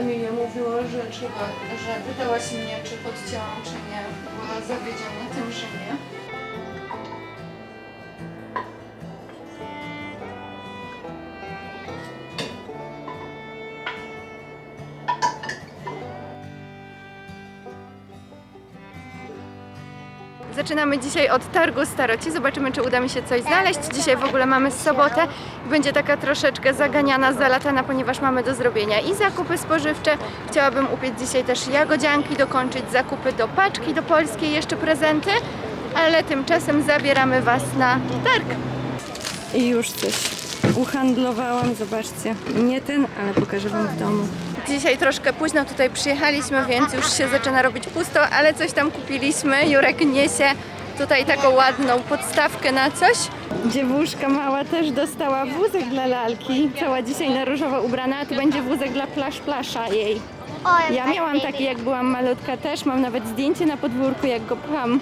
Emilia mówiła, że trzeba, że pytałaś mnie, czy podcięłam, czy nie. Była zawiedziona tym, że nie. Zaczynamy dzisiaj od targu Staroci. Zobaczymy, czy uda mi się coś znaleźć. Dzisiaj w ogóle mamy sobotę. Będzie taka troszeczkę zaganiana, zalatana, ponieważ mamy do zrobienia i zakupy spożywcze. Chciałabym upiec dzisiaj też jagodzianki, dokończyć zakupy do paczki, do polskiej, jeszcze prezenty. Ale tymczasem zabieramy Was na targ. I już coś uhandlowałam, zobaczcie. Nie ten, ale pokażę Wam w domu. Dzisiaj troszkę późno tutaj przyjechaliśmy, więc już się zaczyna robić pusto, ale coś tam kupiliśmy. Jurek niesie tutaj taką ładną podstawkę na coś. Dziewuszka mała też dostała wózek dla lalki. Cała dzisiaj na różowo ubrana, a tu będzie wózek dla plaż plasza jej. Ja miałam taki jak byłam malutka też, mam nawet zdjęcie na podwórku jak go pcham.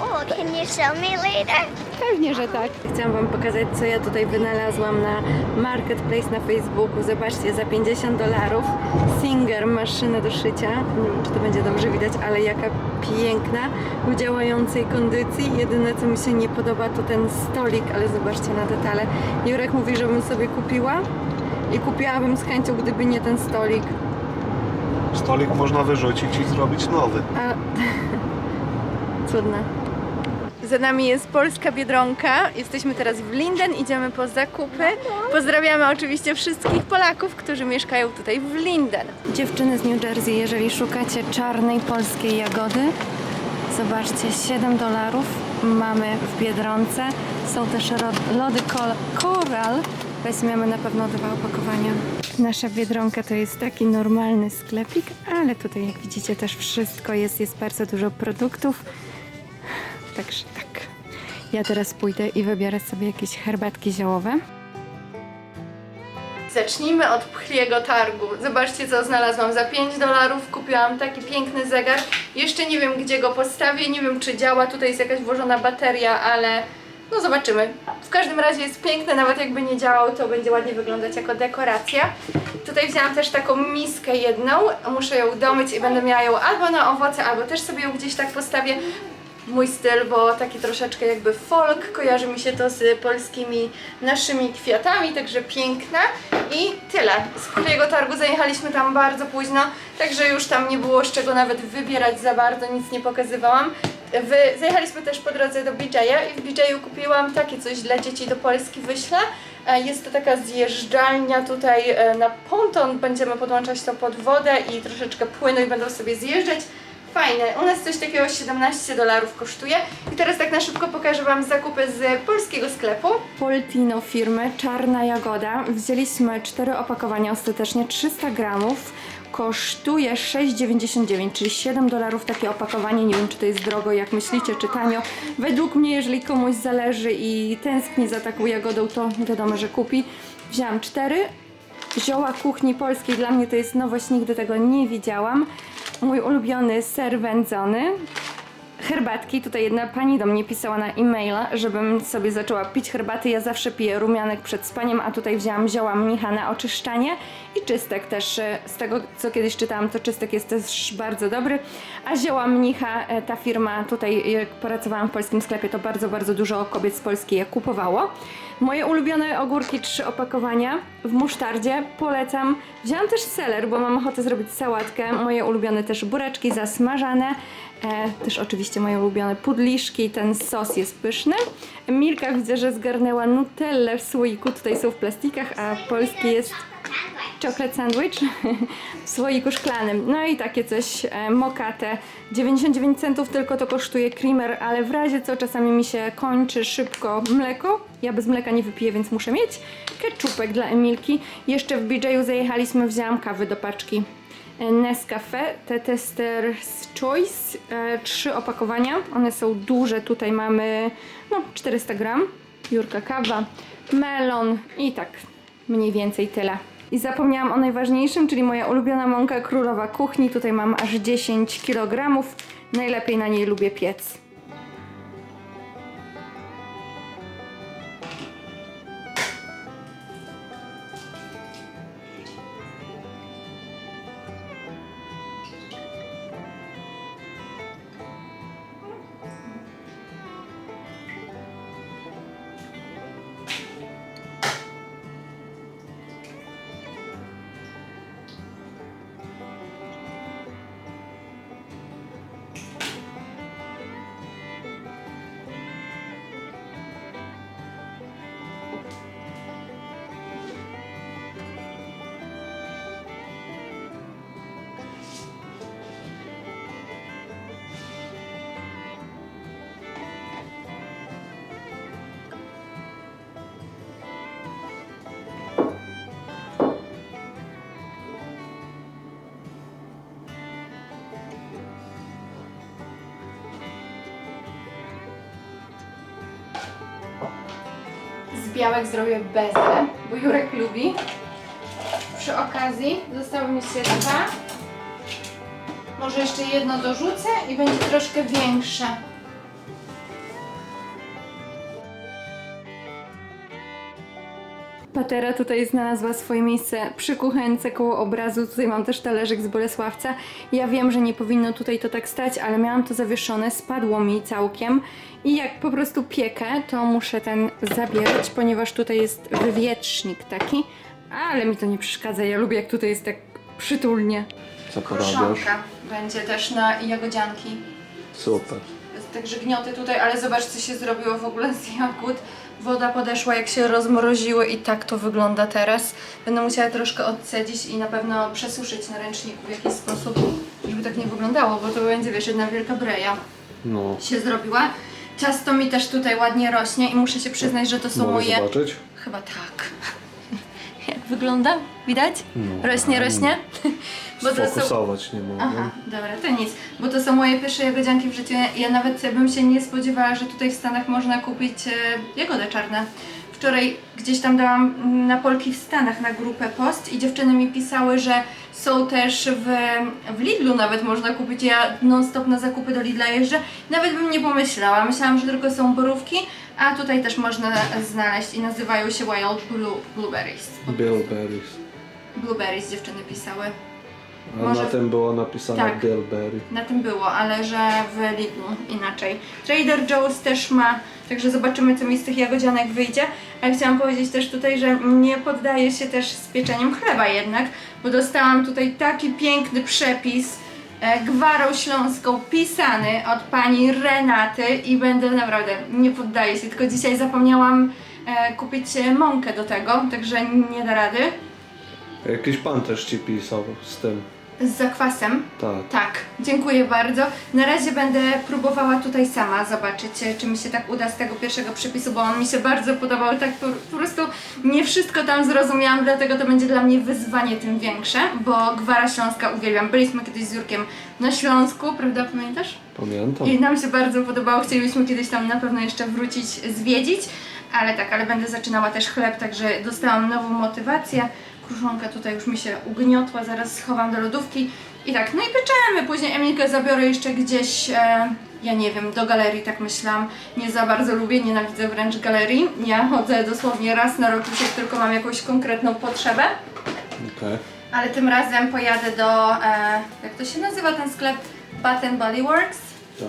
Oh, can you show me later? Pewnie, że tak. Chciałam Wam pokazać, co ja tutaj wynalazłam na Marketplace na Facebooku. Zobaczcie, za 50 dolarów Singer, maszynę do szycia. Nie wiem, czy to będzie dobrze widać, ale jaka piękna, w działającej kondycji. Jedyne, co mi się nie podoba, to ten stolik, ale zobaczcie na detale. Jurek mówi, żebym sobie kupiła i kupiłabym z chęcią, gdyby nie ten stolik. Stolik można wyrzucić i zrobić nowy. A... Cudne. Za nami jest polska Biedronka. Jesteśmy teraz w Linden, idziemy po zakupy. Pozdrawiamy oczywiście wszystkich Polaków, którzy mieszkają tutaj w Linden. Dziewczyny z New Jersey, jeżeli szukacie czarnej polskiej jagody, zobaczcie, 7 dolarów mamy w Biedronce. Są też lody kol- koral. Weźmiemy na pewno dwa opakowania. Nasza Biedronka to jest taki normalny sklepik, ale tutaj jak widzicie też wszystko jest, jest bardzo dużo produktów. Także tak. Ja teraz pójdę i wybiorę sobie jakieś herbatki ziołowe. Zacznijmy od pchliego targu. Zobaczcie, co znalazłam za 5 dolarów. Kupiłam taki piękny zegar. Jeszcze nie wiem, gdzie go postawię. Nie wiem, czy działa. Tutaj jest jakaś włożona bateria, ale no zobaczymy. W każdym razie jest piękny. Nawet jakby nie działał, to będzie ładnie wyglądać jako dekoracja. Tutaj wzięłam też taką miskę jedną. Muszę ją domyć i będę miała ją albo na owoce, albo też sobie ją gdzieś tak postawię mój styl, bo taki troszeczkę jakby folk, kojarzy mi się to z polskimi naszymi kwiatami, także piękna i tyle. Z Pchliego Targu zajechaliśmy tam bardzo późno, także już tam nie było z czego nawet wybierać za bardzo, nic nie pokazywałam. W, zajechaliśmy też po drodze do BJ'a i w BJ'u kupiłam takie coś dla dzieci do Polski wyślę. E, Jest to taka zjeżdżalnia tutaj e, na ponton, będziemy podłączać to pod wodę i troszeczkę płynu i będą sobie zjeżdżać. Fajne. U nas coś takiego 17 dolarów kosztuje. I teraz tak na szybko pokażę Wam zakupy z polskiego sklepu. Poltino firmy Czarna Jagoda. Wzięliśmy cztery opakowania, ostatecznie 300 gramów. Kosztuje 6,99, czyli 7 dolarów takie opakowanie. Nie wiem, czy to jest drogo, jak myślicie, czy tanio. Według mnie, jeżeli komuś zależy i tęskni za taką jagodą, to wiadomo, że kupi. Wzięłam cztery. Zioła kuchni polskiej, dla mnie to jest nowość, nigdy tego nie widziałam. Mój ulubiony ser wędzony, herbatki. Tutaj jedna pani do mnie pisała na e-maila, żebym sobie zaczęła pić herbaty. Ja zawsze piję rumianek przed spaniem, a tutaj wzięłam zioła mnicha na oczyszczanie i czystek też. e, Z tego, co kiedyś czytałam, to czystek jest też bardzo dobry. A zioła mnicha, e, ta firma tutaj, jak pracowałam w polskim sklepie, to bardzo, bardzo dużo kobiet z Polski je kupowało. Moje ulubione ogórki, trzy opakowania w musztardzie, polecam. Wzięłam też seler, bo mam ochotę zrobić sałatkę. Moje ulubione też buraczki zasmażane. E, też oczywiście moje ulubione pudliszki, ten sos jest pyszny. Milka widzę, że zgarnęła nutellę w słoiku, tutaj są w plastikach, a polski jest chocolate sandwich w słoiku szklanym. No i takie coś e, mokate. 99 centów tylko to kosztuje creamer, ale w razie co czasami mi się kończy szybko mleko. Ja bez mleka nie wypiję, więc muszę mieć. Ketchupek dla Emilki. Jeszcze w BJ'u zajechaliśmy, wzięłam kawy do paczki. E, Nescafe, te Tester's Choice, e, trzy opakowania. One są duże, tutaj mamy no 400 gram. Jurka kawa, melon i tak mniej więcej tyle. I zapomniałam o najważniejszym, czyli moja ulubiona mąka królowa kuchni. Tutaj mam aż 10 kg. Najlepiej na niej lubię piec. Białek zrobię bezę, bo Jurek lubi. Przy okazji zostały mi się. Może jeszcze jedno dorzucę i będzie troszkę większe. Patera tutaj znalazła swoje miejsce przy kuchence koło obrazu. Tutaj mam też talerzyk z Bolesławca. Ja wiem, że nie powinno tutaj to tak stać, ale miałam to zawieszone, spadło mi całkiem. I jak po prostu piekę, to muszę ten zabierać, ponieważ tutaj jest wywietrznik taki. Ale mi to nie przeszkadza. Ja lubię jak tutaj jest tak przytulnie. Co porabiasz? Kruszonka będzie też na jagodzianki. Super. Także gnioty tutaj, ale zobacz co się zrobiło w ogóle z jagód. Woda podeszła jak się rozmroziły i tak to wygląda teraz. Będę musiała troszkę odcedzić i na pewno przesuszyć na ręczniku w jakiś sposób, żeby tak nie wyglądało, bo to będzie wiesz, jedna wielka breja No. się zrobiła. Ciasto mi też tutaj ładnie rośnie i muszę się przyznać, że to są Mogę moje... zobaczyć? Chyba tak. Wygląda? Widać? No, rośnie, fajnie. rośnie? Bo to są... Sfokusować nie mogę. Aha, dobra, to nic, bo to są moje pierwsze jagodzianki w życiu. Ja nawet bym się nie spodziewała, że tutaj w Stanach można kupić e, jagody czarne. Wczoraj gdzieś tam dałam na Polki w Stanach na grupę post i dziewczyny mi pisały, że są też w, w Lidlu nawet można kupić. Ja non stop na zakupy do Lidla jeżdżę. Nawet bym nie pomyślała. Myślałam, że tylko są borówki, a tutaj też można znaleźć i nazywają się Wild Blue, Blueberries. Bilberries. Blueberries dziewczyny pisały. A Może- na tym było napisane Tak. Bilberry. Na tym było, ale że w Lidlu inaczej. Trader Joe's też ma, także zobaczymy co mi z tych jagodzianek wyjdzie. Ale chciałam powiedzieć też tutaj, że nie poddaję się też z pieczeniem chleba jednak, bo dostałam tutaj taki piękny przepis gwarą śląską pisany od pani Renaty i będę naprawdę, nie poddaję się, tylko dzisiaj zapomniałam e, kupić e, mąkę do tego, także nie da rady. Jakiś pan też ci pisał z tym. Z zakwasem. Tak. Tak, dziękuję bardzo. Na razie będę próbowała tutaj sama zobaczyć, e, czy mi się tak uda z tego pierwszego przepisu, bo on mi się bardzo podobał. Tak po, po prostu nie wszystko tam zrozumiałam, dlatego to będzie dla mnie wyzwanie tym większe, bo Gwara Śląska uwielbiam. Byliśmy kiedyś z Jurkiem na Śląsku, prawda, pamiętasz? Pamiętam. I nam się bardzo podobało, chcielibyśmy kiedyś tam na pewno jeszcze wrócić, zwiedzić, ale tak, ale będę zaczynała też chleb, także dostałam nową motywację. Kruszonka tutaj już mi się ugniotła, zaraz schowam do lodówki. I tak, no i pieczemy. Później Emilkę zabiorę jeszcze gdzieś, e, ja nie wiem, do galerii, tak myślałam. Nie za bardzo lubię, nienawidzę wręcz galerii. Ja chodzę dosłownie raz na rok, już jak tylko mam jakąś konkretną potrzebę. Okej. Ale tym razem pojadę do, e, jak to się nazywa ten sklep? Bath and Body Works. Tak.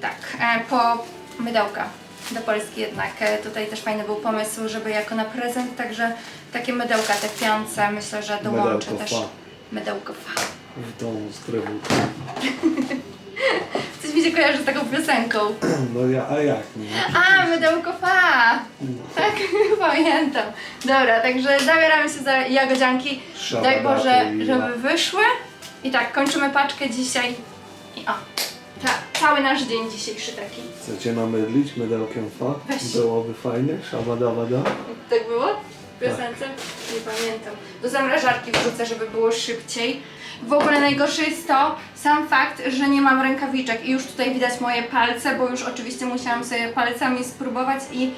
Tak, e, po mydełka do Polski jednak. E, tutaj też fajny był pomysł, żeby jako na prezent, także takie mydełka te piące myślę, że dołączę Mydełko też. fa. Mydełko fa. W domu z trybunką. Coś mi się kojarzy z taką piosenką. No ja, a jak nie? A, mydełko fa! Tak, pamiętam. Dobra, także zabieramy się za jagodzianki. Daj Boże, i żeby wyszły. I tak, kończymy paczkę dzisiaj. I o, ta, cały nasz dzień dzisiejszy taki. Chcecie namydlić mydełkiem fa? Weź. Byłoby fajnie. Szabadawada. Tak było? W piosence? Nie pamiętam. Do zamrażarki wrzucę, żeby było szybciej. W ogóle najgorsze jest to, sam fakt, że nie mam rękawiczek i już tutaj widać moje palce, bo już oczywiście musiałam sobie palcami spróbować i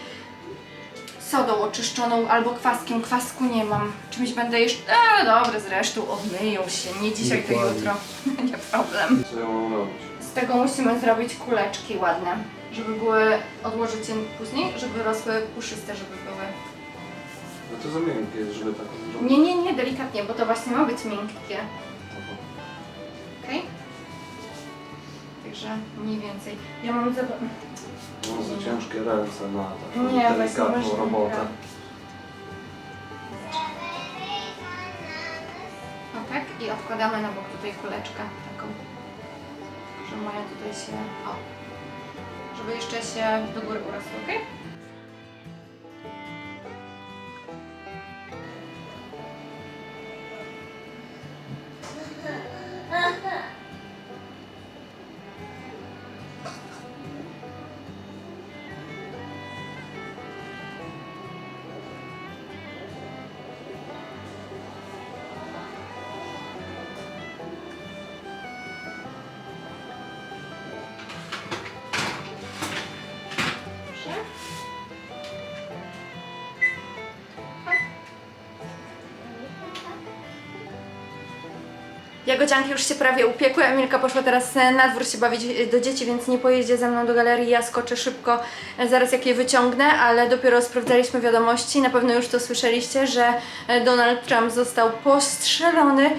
sodą oczyszczoną albo kwaskiem. Kwasku nie mam. Czymś będę jeszcze... A, dobra, zresztą odmyją się. Nie dzisiaj, to jutro. nie problem. Co ja mam robić? Z tego musimy zrobić kuleczki ładne, żeby były... Odłożyć je później, żeby rosły puszyste, żeby były. No to za miękkie żeby tak zrobić. Nie, nie, nie, delikatnie, bo to właśnie ma być miękkie. Okej? Także mniej więcej. Ja mam za... No za ciężkie ręce na taką Nie, delikatną robotę. dobra. O tak? I odkładamy na bok tutaj kuleczkę taką. Że moja tutaj się... O! Żeby jeszcze się do góry urosła, okej? Jagodzianki już się prawie upiekły. Emilka poszła teraz e, na dwór się bawić e, do dzieci, więc nie pojedzie ze mną do galerii. Ja skoczę szybko, e, zaraz jak je wyciągnę, ale dopiero sprawdzaliśmy wiadomości. Na pewno już to słyszeliście, że Donald Trump został postrzelony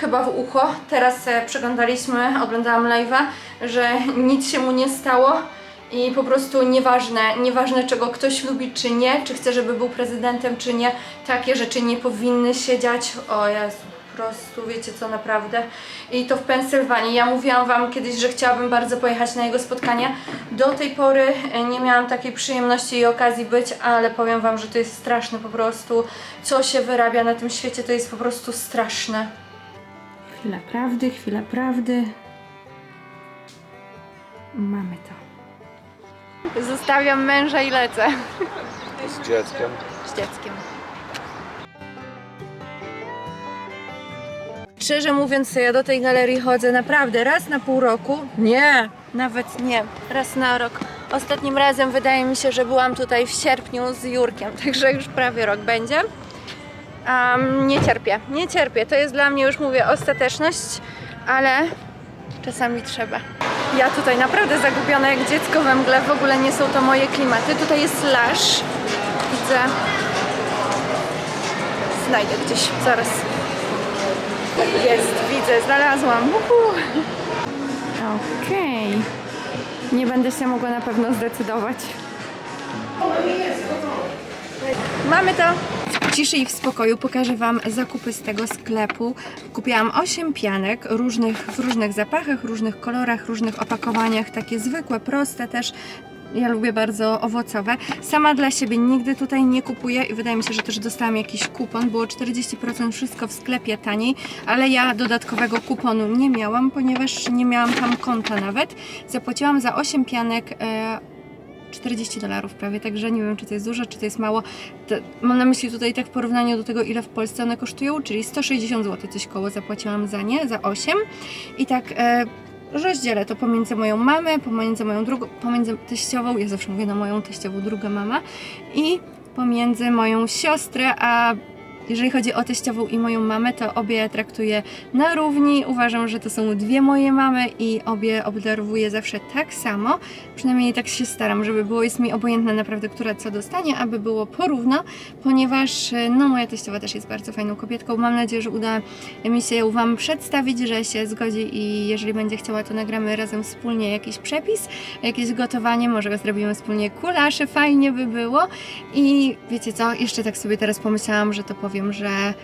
chyba w ucho. Teraz przeglądaliśmy, oglądałam live'a, że nic się mu nie stało. I po prostu nieważne, nieważne czego ktoś lubi czy nie, czy chce, żeby był prezydentem czy nie, takie rzeczy nie powinny się dziać. O Jezu, prostu wiecie co naprawdę. I to w Pensylwanii. Ja mówiłam Wam kiedyś, że chciałabym bardzo pojechać na jego spotkanie. Do tej pory e, nie miałam takiej przyjemności i okazji być, ale powiem Wam, że to jest straszne po prostu. Co się wyrabia na tym świecie, to jest po prostu straszne. Chwila prawdy, chwila prawdy. Mamy to. Zostawiam męża i lecę Z dzieckiem. z dzieckiem. Szczerze mówiąc, ja do tej galerii chodzę naprawdę raz na pół roku. Nie, nawet nie. Raz na rok. Ostatnim razem wydaje mi się, że byłam tutaj w sierpniu z Jurkiem, także już prawie rok będzie. Um, nie cierpię, nie cierpię. To jest dla mnie już mówię ostateczność, ale czasami trzeba. Ja tutaj naprawdę zagubiona jak dziecko we mgle, w ogóle nie są to moje klimaty. Tutaj jest lasz. Widzę. Znajdę gdzieś, zaraz. Jest, widzę, znalazłam. Okej. Nie będę się mogła na pewno zdecydować. Mamy to! W ciszy i w spokoju pokażę Wam zakupy z tego sklepu. Kupiłam 8 pianek różnych, w różnych zapachach, różnych kolorach, różnych opakowaniach, takie zwykłe, proste też. Ja lubię bardzo owocowe. Sama dla siebie nigdy tutaj nie kupuję i wydaje mi się, że też dostałam jakiś kupon. Było 40% wszystko w sklepie taniej, ale ja dodatkowego kuponu nie miałam, ponieważ nie miałam tam konta nawet. Zapłaciłam za 8 pianek e, 40 dolarów prawie, także nie wiem, czy to jest dużo, czy to jest mało. To, mam na myśli tutaj tak w porównaniu do tego, ile w Polsce one kosztują, czyli 160 zł coś koło zapłaciłam za nie, za 8. I tak e, rozdzielę to pomiędzy moją mamę, pomiędzy moją drugą, pomiędzy teściową, ja zawsze mówię na moją teściową, druga mama i pomiędzy moją siostrę, a jeżeli chodzi o teściową i moją mamę, to obie traktuję na równi. Uważam, że to są dwie moje mamy i obie obdarowuję zawsze tak samo. Przynajmniej tak się staram, żeby było jest mi obojętne naprawdę, która co dostanie, aby było porówno, ponieważ no, moja teściowa też jest bardzo fajną kobietką. Mam nadzieję, że uda mi się ją Wam przedstawić, że się zgodzi i jeżeli będzie chciała, to nagramy razem wspólnie jakiś przepis, jakieś gotowanie, może zrobimy wspólnie kulasze, fajnie by było. I wiecie co, jeszcze tak sobie teraz pomyślałam, że to powiem, że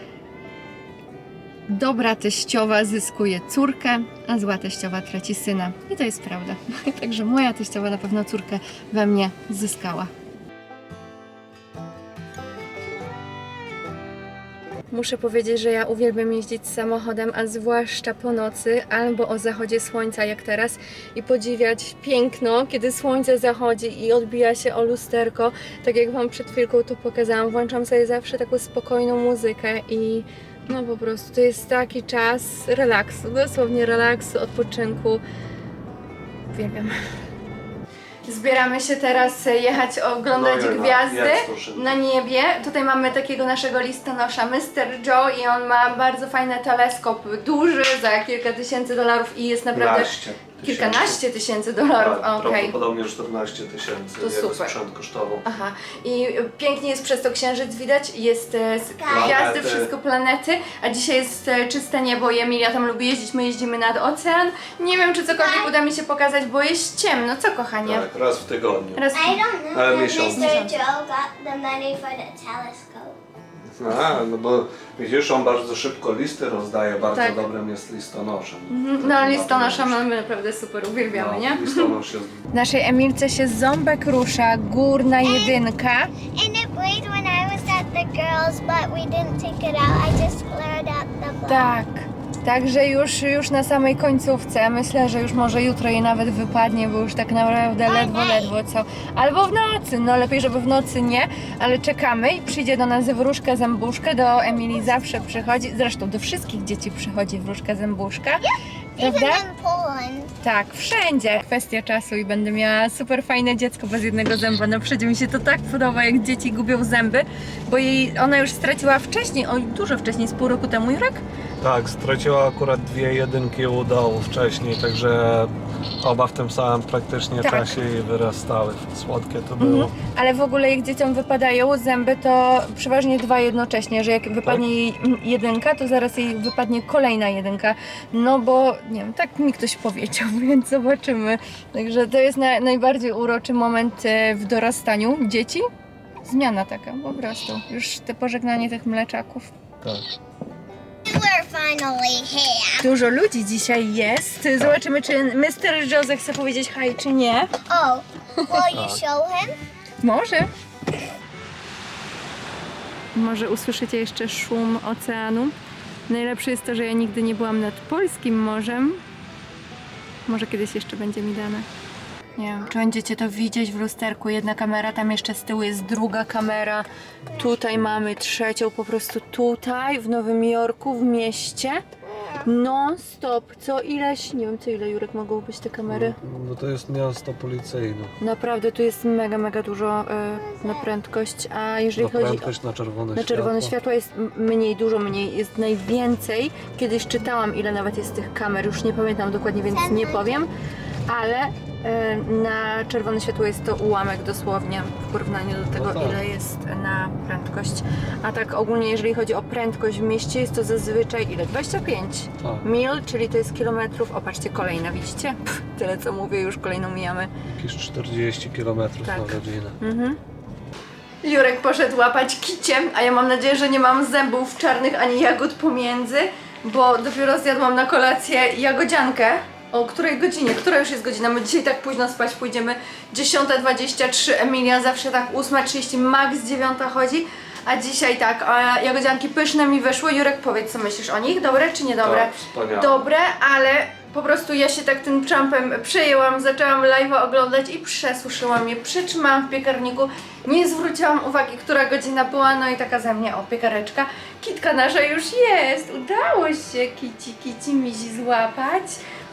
dobra teściowa zyskuje córkę, a zła teściowa traci syna. I to jest prawda. Także moja teściowa na pewno córkę we mnie zyskała. Muszę powiedzieć, że ja uwielbiam jeździć samochodem, a zwłaszcza po nocy albo o zachodzie słońca jak teraz i podziwiać piękno, kiedy słońce zachodzi i odbija się o lusterko. Tak jak Wam przed chwilką tu pokazałam, włączam sobie zawsze taką spokojną muzykę i no po prostu to jest taki czas relaksu, dosłownie relaksu, odpoczynku. Uwielbiam. Zbieramy się teraz e, jechać oglądać No i gwiazdy na niebie. Tutaj mamy takiego naszego listonosza, Mr. Joe i on ma bardzo fajny teleskop, duży, za kilka tysięcy dolarów i jest naprawdę... Naście. Kilkanaście tysięcy dolarów, Tak, okej. Prawdopodobnie 14 tysięcy To jego super. sprzęt kosztował. Aha, i pięknie jest przez to księżyc widać, jest e, Planety. gwiazdy, wszystko planety, a dzisiaj jest e, czyste niebo i Emilia tam lubi jeździć, my jeździmy nad ocean. Nie wiem, czy cokolwiek uda mi się pokazać, bo jest ciemno, co kochanie? Tak, raz w tygodniu. Raz... I don't know Uh. Mr. Joe got the money for the telescope. A, no bo widzisz, on bardzo szybko listy rozdaje, bardzo Tak. dobrym jest listonoszem. No listonosza mamy naprawdę super, uwielbiamy, no, nie? Listonosz jest Naszej Emilce się ząbek rusza, górna jedynka. And it played when I was at the girls, but we didn't take it out. I just flared out the blood. Tak. Także już, już na samej końcówce, myślę, że już może jutro jej nawet wypadnie, bo już tak naprawdę ledwo, ledwo co. Albo w nocy, no lepiej, żeby w nocy nie, ale czekamy i przyjdzie do nas wróżka zębuszka, do Emilii zawsze przychodzi, zresztą do wszystkich dzieci przychodzi wróżka zębuszka, prawda? Tak, wszędzie. Kwestia czasu i będę miała super fajne dziecko bez jednego zęba. Naprawdę mi się to tak podoba, jak dzieci gubią zęby, bo jej, ona już straciła wcześniej, oj, dużo wcześniej, z pół roku temu, Jurek? Tak, straciła akurat dwie jedynki u dołu wcześniej, także oba w tym samym praktycznie Tak. czasie i wyrastały. Słodkie to było. Mhm. Ale w ogóle jak dzieciom wypadają zęby, to przeważnie dwa jednocześnie, że jak wypadnie jej mm, jedynka, to zaraz jej wypadnie kolejna jedynka. No bo, nie wiem, tak mi ktoś powiedział, więc zobaczymy. Także to jest na, najbardziej uroczy moment e, w dorastaniu dzieci. Zmiana taka po prostu. Już te pożegnanie tych mleczaków. Tak. We're finally here. Dużo ludzi dzisiaj jest. Zobaczymy, czy Mr. Jose chce powiedzieć hi, czy nie. Oh, will you show him? Może. Może usłyszycie jeszcze szum oceanu. Najlepsze jest to, że ja nigdy nie byłam nad polskim morzem. Może kiedyś jeszcze będzie mi dane. Nie wiem, czy będziecie to widzieć w lusterku. Jedna kamera, tam jeszcze z tyłu jest druga kamera. Tutaj mamy trzecią, po prostu tutaj w Nowym Jorku, w mieście. Non stop, co ileś, nie wiem co ile Jurek mogą być te kamery. No to jest miasto policyjne. Naprawdę tu jest mega, mega dużo y, na prędkość, a jeżeli Na chodzi o, prędkość na czerwone na czerwone światło jest m- mniej, dużo mniej, jest najwięcej. Kiedyś czytałam ile nawet jest tych kamer, już nie pamiętam dokładnie, więc nie powiem, ale na czerwone światło jest to ułamek dosłownie w porównaniu do tego, No tak. ile jest na prędkość. A tak ogólnie, jeżeli chodzi o prędkość w mieście, jest to zazwyczaj ile? 25 Tak, mil, czyli to jest kilometrów. O, patrzcie, kolejna, widzicie? Pff, tyle co mówię, już kolejną mijamy. jakieś 40 km Tak. na godzinę. Mhm. Jurek poszedł łapać kiciem, a ja mam nadzieję, że nie mam zębów czarnych ani jagód pomiędzy, bo dopiero zjadłam na kolację jagodziankę. O której godzinie? Która już jest godzina? My dzisiaj tak późno spać pójdziemy. 10.23, Emilia zawsze tak 8.30, max 9 chodzi. A dzisiaj tak, a jagodzianki pyszne mi wyszły. Jurek, powiedz co myślisz o nich? Dobre czy niedobre? Tak, wspaniałe. Dobre, ale po prostu ja się tak tym trumpem przejęłam, zaczęłam live'a oglądać i przesuszyłam je, przytrzymałam w piekarniku, nie zwróciłam uwagi, która godzina była, no i taka ze mnie, o, piekareczka. Kitka nasza już jest, udało się kici, kici mizi złapać.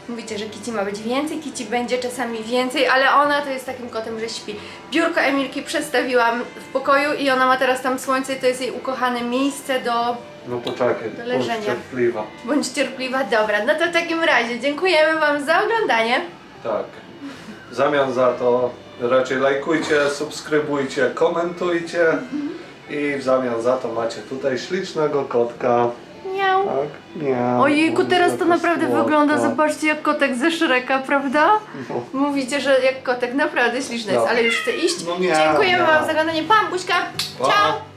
Mówicie, że kici ma być więcej, kici będzie czasami więcej, ale ona to jest takim kotem, że śpi. Biurko Emilki przestawiłam w pokoju i ona ma teraz tam słońce i to jest jej ukochane miejsce do No poczekaj, Do leżenia. bądź cierpliwa. Bądź cierpliwa, dobra. No to w takim razie dziękujemy Wam za oglądanie. Tak. W zamian za to raczej lajkujcie, subskrybujcie, komentujcie i w zamian za to macie tutaj ślicznego kotka. Miau. Tak? Nie. Ojejku, teraz to naprawdę słodka. wygląda, zobaczcie jak kotek ze Szreka, prawda? No. Mówicie, że jak kotek, naprawdę śliczny jest, No. ale już chcę iść. No nie, Dziękujemy nie. Wam za oglądanie. Pam, buźka, Pa. ciao!